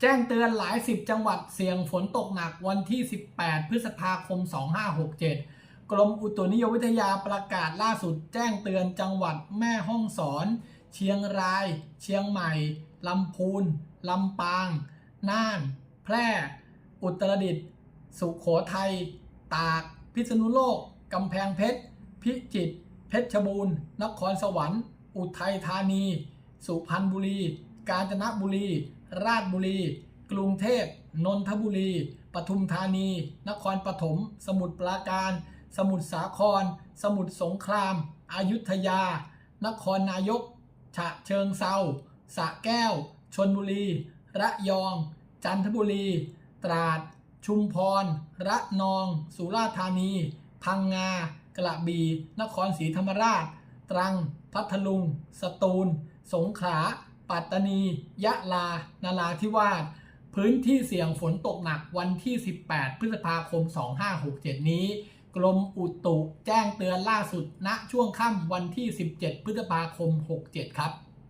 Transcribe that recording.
แจ้งเตือนหลายสิบจังหวัดเสี่ยงฝนตกหนักวันที่ 18 พฤษภาคม 2567 กรมอุตุนิยมวิทยาประกาศล่าสุด แจ้งเตือนจังหวัดแม่ฮ่องสอน เชียงราย เชียงใหม่ ลำพูน ลำปาง น่าน แพร่ อุตรดิตถ์ สุขโขทัย ตาก พิษณุโลก กำแพงเพชร พิจิตร เพชรบูรณ์ นครสวรรค์ อุทัยธานี สุพรรณบุรี กาญจนบุรี ราชบุรี กรุงเทพ นนทบุรี ปทุมธานี นครปฐม สมุทรปราการ สมุทรสาคร สมุทรสงคราม อายุทยา นครนายก ฉะเชิงเซาสะแก้ว ชนบุรี ระยอง จันทบุรี ตราด ชุมพร ระนอง สุราษฎร์ธานี พังงา กระบี่ นครศรีธรรมราช ตรัง พัทลุง สตูล สงขลา ปัตตานี ยะลา นาราธิวาส พื้นที่เสี่ยงฝนตกหนักวันที่ 18 พฤษภาคม 2567 นี้ กรมอุตุแจ้งเตือนล่าสุดณช่วงค่ำวันที่ 17 พฤษภาคม 67 ครับ